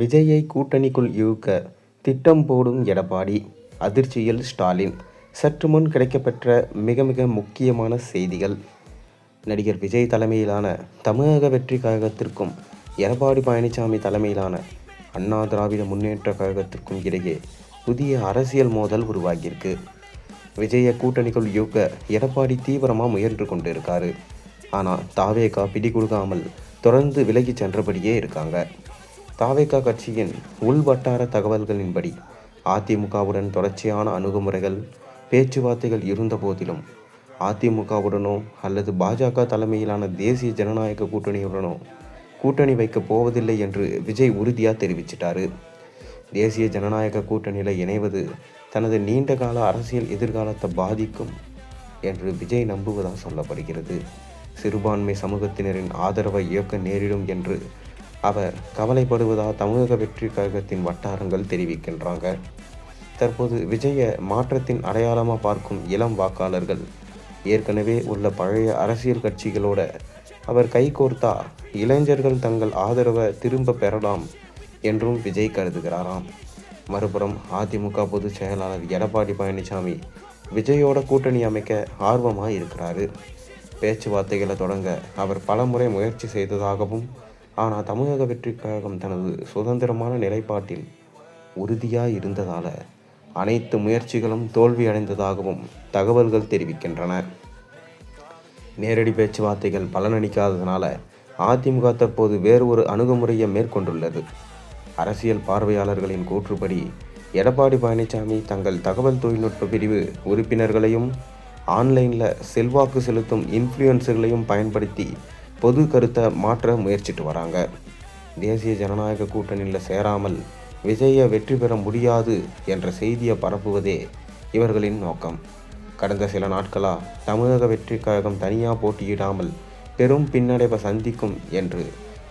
விஜயை கூட்டணிக்குள் இழுக்க திட்டம் போடும் எடப்பாடி அதிர்ச்சியில் ஸ்டாலின். சற்று முன் கிடைக்கப்பெற்ற மிக மிக முக்கியமான செய்திகள். நடிகர் விஜய் தலைமையிலான தமிழக வெற்றி கழகத்திற்கும் எடப்பாடி பழனிசாமி தலைமையிலான அண்ணா திராவிட முன்னேற்ற கழகத்திற்கும் இடையே புதிய அரசியல் மோதல் உருவாகியிருக்கு. விஜயை கூட்டணிக்குள் இழுக்க எடப்பாடி தீவிரமாக முயன்று கொண்டு இருக்காரு ஆனால் தாவேகா பிடி கொடுக்காமல் தொடர்ந்து விலகி சென்றபடியே இருக்காங்க. தாவேகா கட்சியின் உள் வட்டார தகவல்களின்படி அதிமுகவுடன் தொடர்ச்சியான அணுகுமுறைகள் பேச்சுவார்த்தைகள் இருந்த போதிலும் அதிமுகவுடனோ அல்லது பாஜக தலைமையிலான தேசிய ஜனநாயக கூட்டணியுடனோ கூட்டணி வைக்கப் போவதில்லை என்று விஜய் உறுதியாக தெரிவிச்சிட்டாரு. தேசிய ஜனநாயக கூட்டணியில் இணைவது தனது நீண்ட கால அரசியல் எதிர்காலத்தை பாதிக்கும் என்று விஜய் நம்புவதாக சொல்லப்படுகிறது. சிறுபான்மை சமூகத்தினரின் ஆதரவை இயக்க நேரிடும் என்று அவர் கவலைப்படுவதாக தமிழக வெற்றி கழகத்தின் வட்டாரங்கள் தெரிவிக்கின்றாங்க. தற்போது விஜய மாற்றத்தின் அடையாளமாக பார்க்கும் இளம் வாக்காளர்கள். ஏற்கனவே உள்ள பழைய அரசியல் கட்சிகளோட அவர் கைகோர்த்தா இளைஞர்கள் தங்கள் ஆதரவை திரும்ப பெறலாம் என்றும் விஜய் கருதுகிறாராம். மறுபுறம் அதிமுக பொதுச் செயலாளர் எடப்பாடி பழனிசாமி விஜயோட கூட்டணி அமைக்க ஆர்வமாக இருக்கிறாரு. பேச்சுவார்த்தைகளை தொடங்க அவர் பலமுறை முயற்சி செய்ததாகவும் ஆனால் தமிழக வெற்றி கழகம் தனது சுதந்திரமான நிலைப்பாட்டில் உறுதியாக இருந்ததால் அனைத்து முயற்சிகளும் தோல்வியடைந்ததாகவும் தகவல்கள் தெரிவிக்கின்றன. நேரடி பேச்சுவார்த்தைகள் பலனளிக்காததுனால அதிமுக தற்போது வேறு ஒரு அணுகுமுறையை மேற்கொண்டுள்ளது. அரசியல் பார்வையாளர்களின் கூற்றுப்படி எடப்பாடி பழனிசாமி தங்கள் தகவல் தொழில்நுட்ப பிரிவு உறுப்பினர்களையும் ஆன்லைனில் செல்வாக்கு செலுத்தும் இன்ஃப்ளூயன்ஸர்களையும் பயன்படுத்தி பொது கருத்தை மாற்ற முயற்சிட்டு வராங்க. தேசிய ஜனநாயக கூட்டணியில் சேராமல் விஜயை வெற்றி பெற முடியாது என்ற செய்தியை பரப்புவதே இவர்களின் நோக்கம். கடந்த சில நாட்களாக தமிழக வெற்றி கழகம் தனியாக போட்டியிடாமல் பெரும் பின்னடைவை சந்திக்கும் என்று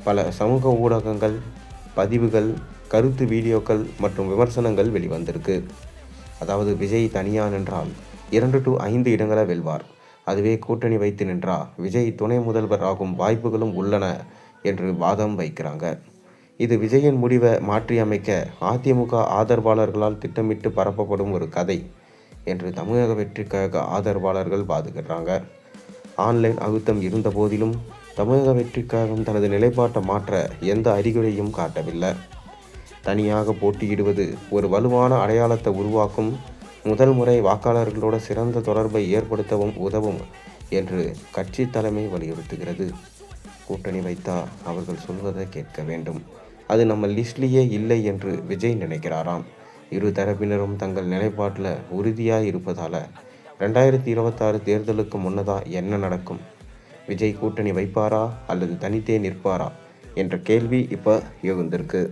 பல சமூக ஊடகங்கள் பதிவுகள் கருத்து வீடியோக்கள் மற்றும் விமர்சனங்கள் வெளிவந்திருக்கு. அதாவது விஜய் தனியாக நின்றால் இரண்டு டு ஐந்து இடங்களை வெல்வார். அதுவே கூட்டணி வைத்து நின்றா விஜய் துணை முதல்வர் ஆகும் வாய்ப்புகளும் உள்ளன என்று வாதம் வைக்கிறாங்க. இது விஜயின் முடிவை மாற்றியமைக்க அதிமுக ஆதரவாளர்களால் திட்டமிட்டு பரப்பப்படும் ஒரு கதை என்று தமிழக வெற்றி கழக ஆதரவாளர்கள் பாதுகிறாங்க ஆன்லைன் அழுத்தம் இருந்த போதிலும் தமிழக வெற்றி கழகம் தனது நிலைப்பாட்டை மாற்ற எந்த அறிகுறியும் காட்டவில்லை. தனியாக போட்டியிடுவது ஒரு வலுவான அடையாளத்தை உருவாக்கும் முதல் முறை வாக்காளர்களோட சிறந்த தொடர்பை ஏற்படுத்தவும் உதவும் என்று கட்சி தலைமை வலியுறுத்துகிறது. கூட்டணி வைத்தா அவர்கள் சொல்வதை கேட்க வேண்டும். அது நம்ம லிஸ்ட்லேயே இல்லை என்று விஜய் நினைக்கிறாராம். இரு தரப்பினரும் தங்கள் நிலைப்பாட்டில் உறுதியாக இருப்பதால் ரெண்டாயிரத்தி இருபத்தாறு தேர்தலுக்கு முன்னதாக என்ன நடக்கும்? விஜய் கூட்டணி வைப்பாரா அல்லது தனித்தே நிற்பாரா? என்ற கேள்வி இப்போ எழுந்திருக்கு.